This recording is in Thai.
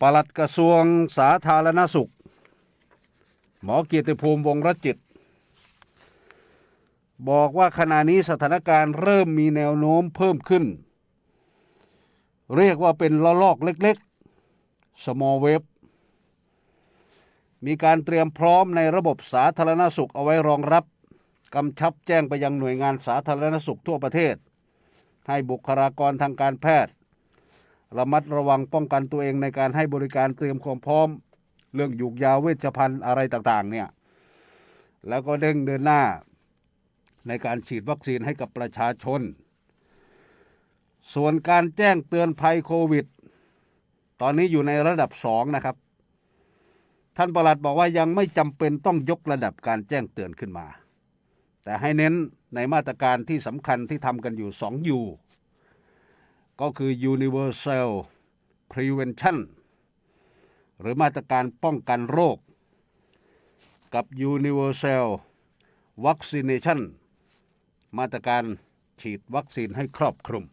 ปลัดกระทรวงสาธารณสุข หมอเกียรติภูมิวงรจิต บอกว่าขณะนี้สถานการณ์เริ่มมีแนวโน้มเพิ่มขึ้น เรียกว่าเป็นละลอกเล็กๆ small wave มีการเตรียมพร้อมในระบบสาธารณสุขเอาไว้รองรับ กำชับแจ้งไปยังหน่วยงานสาธารณสุขทั่วประเทศ ให้บุคลากรทางการแพทย์ ระมัดระวังป้องกันตัวเองในการให้บริการเตรียมความพร้อม เรื่องหยูกยาเวชภัณฑ์อะไรต่างๆเนี่ยแล้วก็เร่งเดินหน้าในการฉีดวัคซีนให้กับประชาชน ส่วนการแจ้งเตือนภัยโควิด ตอนนี้อยู่ในระดับสองนะครับ ท่านประหลัดบอกว่ายังไม่จำเป็นต้องยกระดับการแจ้งเตือนขึ้นมา แต่ให้เน้นในมาตรการที่สำคัญที่ทำกันอยู่2 U ก็คือ universal prevention หรือมาตรการป้องกันโรค กับ universal vaccination มาตรการฉีดวัคซีนให้ครอบคลุม